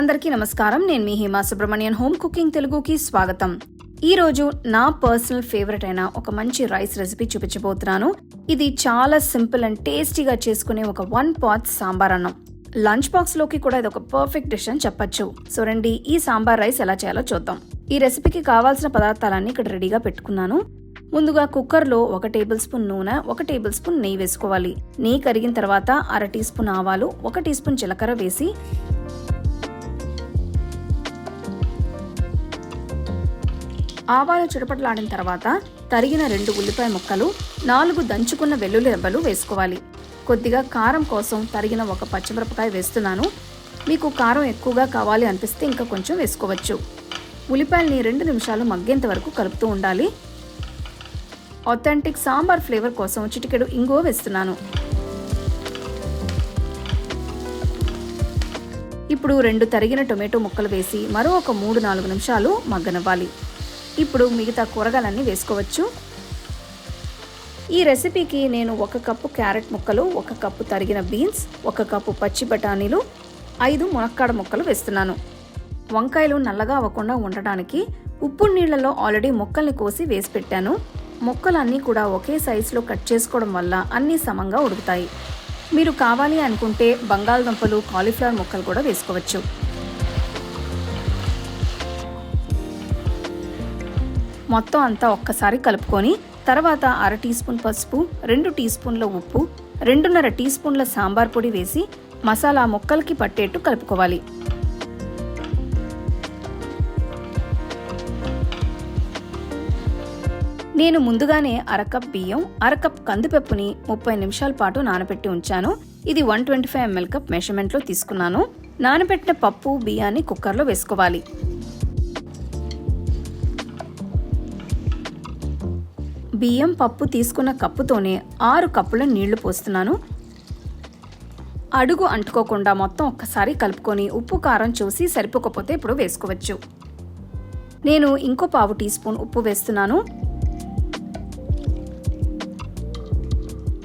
అందరికీ నమస్కారం. నేను మీ హేమా సుబ్రహ్మణ్యన్. హోమ్ కుకింగ్ తెలుగుకి స్వాగతం. ఈ రోజు నా పర్సనల్ ఫేవరెట్ అయిన ఒక మంచి రైస్ రెసిపీ చూపించబోతున్నాను. ఇది చాలా సింపుల్ అండ్ టేస్టీగా చేసుకునే ఒక వన్ పాట్ సాంబార్ అన్నం. లంచ్ బాక్స్లోకి కూడా ఇది ఒక పర్ఫెక్ట్ డిష్ అని చెప్పొచ్చు. సో రండి ఈ సాంబార్ రైస్ ఎలా చేయాలో చూద్దాం. ఈ రెసిపీకి కావాల్సిన పదార్థాలన్నీ ఇక్కడ రెడీగా పెట్టుకున్నాను. ముందుగా కుక్కర్లో ఒక టేబుల్ స్పూన్ నూనె ఒక టేబుల్ స్పూన్ నెయ్యి వేసుకోవాలి. నెయ్యి కరిగిన తర్వాత అర టీ స్పూన్ ఆవాలు ఒక టీ స్పూన్ జీలకర్ర వేసి ఆవాలు చిటపటలాడిన తర్వాత తరిగిన రెండు ఉల్లిపాయ ముక్కలు నాలుగు దంచుకున్న వెల్లుల్లి రెబ్బలు వేసుకోవాలి. కొద్దిగా కారం కోసం తరిగిన ఒక పచ్చిమిరపకాయ వేస్తున్నాను. మీకు కారం ఎక్కువగా కావాలి అనిపిస్తే ఇంకా కొంచెం వేసుకోవచ్చు. ఉల్లిపాయల్ని రెండు నిమిషాలు మగ్గేంత వరకు కలుపుతూ ఉండాలి. ఆథెంటిక్ సాంబార్ ఫ్లేవర్ కోసం చిటికెడు ఇంగువ వేస్తున్నాను. ఇప్పుడు రెండు తరిగిన టొమాటో ముక్కలు వేసి మరో ఒక మూడు నాలుగు నిమిషాలు మగ్గనివ్వాలి. ఇప్పుడు మిగతా కూరగాయలన్నీ వేసుకోవచ్చు. ఈ రెసిపీకి నేను ఒక కప్పు క్యారెట్ ముక్కలు ఒక కప్పు తరిగిన బీన్స్ ఒక కప్పు పచ్చి బఠానీలు ఐదు మునక్కాడ ముక్కలు వేస్తున్నాను. వంకాయలు నల్లగా అవ్వకుండా ఉండడానికి ఉప్పు నీళ్ళలో ఆల్రెడీ ముక్కల్ని కోసి వేసి పెట్టాను. ముక్కలన్నీ కూడా ఒకే సైజులో కట్ చేసుకోవడం వల్ల అన్నీ సమంగా ఉడుకుతాయి. మీరు కావాలి అనుకుంటే బంగాళదుంపలు కాలీఫ్లవర్ ముక్కలు కూడా వేసుకోవచ్చు. మొత్తం అంతా ఒక్కసారి కలుపుకొని తర్వాత అర టీ స్పూన్ పసుపు రెండు టీ స్పూన్ల ఉప్పు రెండున్నర టీ స్పూన్ల సాంబార్ పొడి వేసి మసాలా ముక్కలకి పట్టేట్టు కలుపుకోవాలి. నేను ముందుగానే అరకప్ బియ్యం అరకప్ కందిపప్పుని ముప్పై నిమిషాల పాటు నానబెట్టి ఉంచాను. ఇది one twenty five ML cup మెషర్మెంట్లో తీసుకున్నాను. నానబెట్టిన పప్పు బియ్యాన్ని కుక్కర్లో వేసుకోవాలి. బియ్యం పప్పు తీసుకున్న కప్పుతోనే ఆరు కప్పుల నీళ్ళు పోస్తున్నాను. అడుగు అంటుకోకుండా మొత్తం ఒక్కసారి కలుపుకొని ఉప్పు కారం చూసి సరిపోకపోతే ఇప్పుడు వేసుకోవచ్చు. నేను ఇంకో పావు టీ స్పూన్ ఉప్పు వేస్తున్నాను.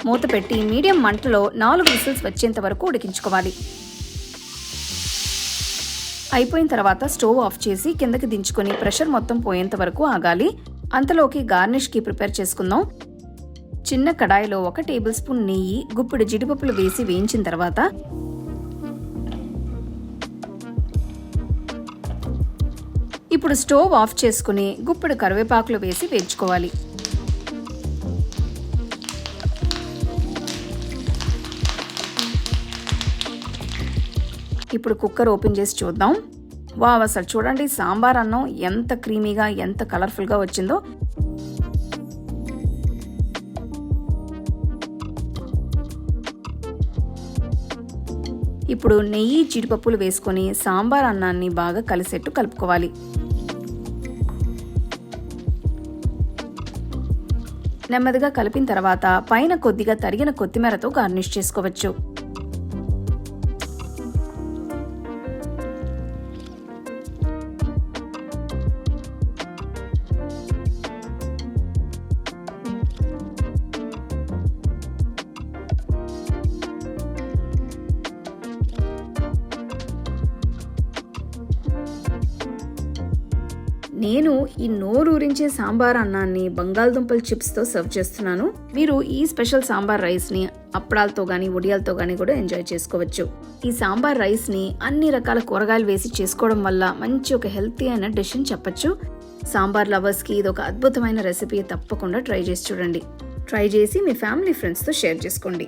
మూత పెట్టి మీడియం మంటలో నాలుగు విసిల్స్ వచ్చేంత వరకు ఉడికించుకోవాలి. అయిపోయిన తర్వాత స్టవ్ ఆఫ్ చేసి కిందకి దించుకొని ప్రెషర్ మొత్తం పోయేంత వరకు ఆగాలి. అంతలోకి గార్నిష్కి ప్రిపేర్ చేసుకుందాం. చిన్న కడాయిలో ఒక టేబుల్ స్పూన్ నెయ్యి గుప్పిడి జీడిపప్పులు వేసి వేయించిన తర్వాత ఇప్పుడు స్టవ్ ఆఫ్ చేసుకుని గుప్పిడి కరివేపాకులు వేసి వేయించుకోవాలి. ఇప్పుడు కుక్కర్ ఓపెన్ చేసి చూద్దాం. వావ్ అసలు చూడండి సాంబార్ అన్నం ఎంత క్రీమీగా ఎంత కలర్ఫుల్గా వచ్చిందో. ఇప్పుడు నెయ్యి జీడిపప్పులు వేసుకొని సాంబార్ అన్నాన్ని బాగా కలిసేట్టు కలుపుకోవాలి. నెమ్మదిగా కలిపిన తర్వాత పైన కొద్దిగా తరిగిన కొత్తిమీరతో గార్నిష్ చేసుకోవచ్చు. నేను ఈ నోరూరించే సాంబార్ అన్నాన్ని బంగాళదుంపల చిప్స్తో సర్వ్ చేస్తున్నాను. మీరు ఈ స్పెషల్ సాంబార్ రైస్ని అప్పడాలతో కానీ ఉడియాలతో కానీ కూడా ఎంజాయ్ చేసుకోవచ్చు. ఈ సాంబార్ రైస్ని అన్ని రకాల కూరగాయలు వేసి చేసుకోవడం వల్ల మంచి ఒక హెల్తీ అయిన డిష్ అని చెప్పచ్చు. సాంబార్ లవర్స్కి ఇది ఒక అద్భుతమైన రెసిపీ తప్పకుండా ట్రై చేసి చూడండి. ట్రై చేసి మీ ఫ్యామిలీ ఫ్రెండ్స్తో షేర్ చేసుకోండి.